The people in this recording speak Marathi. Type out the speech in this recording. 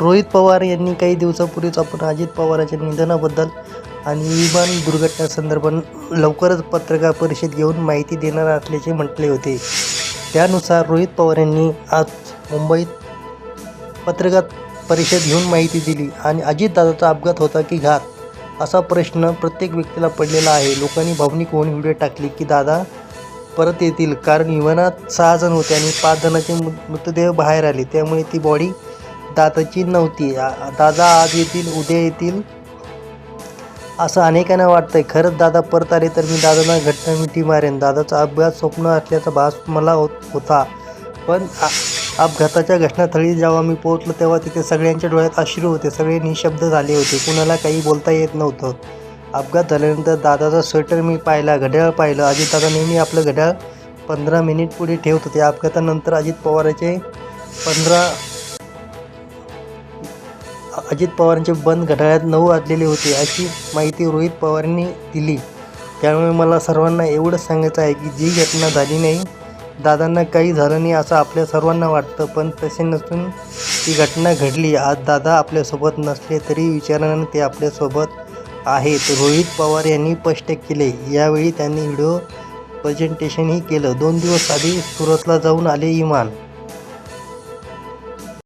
रोहित पवार यांनी काही दिवसापूर्वीच आपण अजित पवारांच्या निधनाबद्दल आणि विमान दुर्घटनेसंदर्भात लवकरच पत्रकार परिषद घेऊन माहिती देणार असल्याचे म्हटले होते. त्यानुसार रोहित पवार यांनी आज मुंबईत पत्रकार परिषद घेऊन माहिती दिली आणि अजितदादाचा अपघात होता की घात असा प्रश्न प्रत्येक व्यक्तीला पडलेला आहे. लोकांनी भावनिक होऊन व्हिडिओ टाकली की दादा परत येतील कारण विमानात सहा जण होते आणि पाच जणांचे मृ मृतदेह बाहेर आले. त्यामुळे ती बॉडी दादाची नव्हती. दादा आज येतील उद्या येतील असं अनेकांना वाटतंय. खरंच दादा परत आले तर मी दादांना घट्ट मिठी मारेन. दादाचा अपघात स्वप्न असल्याचा भास मला होत होता. पण अपघाताच्या घटनास्थळी जेव्हा मी पोहोचलो तेव्हा तिथे सगळ्यांच्या डोळ्यात अश्रू होते. सगळे निशब्द झाले होते. कुणाला काही बोलता येत नव्हतं. अपघात झाल्यानंतर दादाचा स्वेटर मी पाहिला घड्याळ पाहिलं. अजित दादा नेहमी आपलं घड्याळ पंधरा मिनिट पुढे ठेवत होते. अपघातानंतर अजित पवाराचे पंधरा अजित पवारांचे बंद घड्याळात नऊ वाजलेले होते अशी माहिती रोहित पवारांनी दिली. त्यामुळे मला सर्वांना एवढंच सांगायचं आहे की जी घटना झाली नाही दादांना काही झालं नाही असं आपल्या सर्वांना वाटतं पण तसे नसून ती घटना घडली. आज दादा आपल्यासोबत नसले तरी विचारानं ते आपल्यासोबत आहेत. रोहित पवार यांनी स्पष्ट केले. यावेळी त्यांनी व्हिडिओ प्रेझेंटेशनही केलं. दोन दिवस आधी सुरतला जाऊन आले इमान.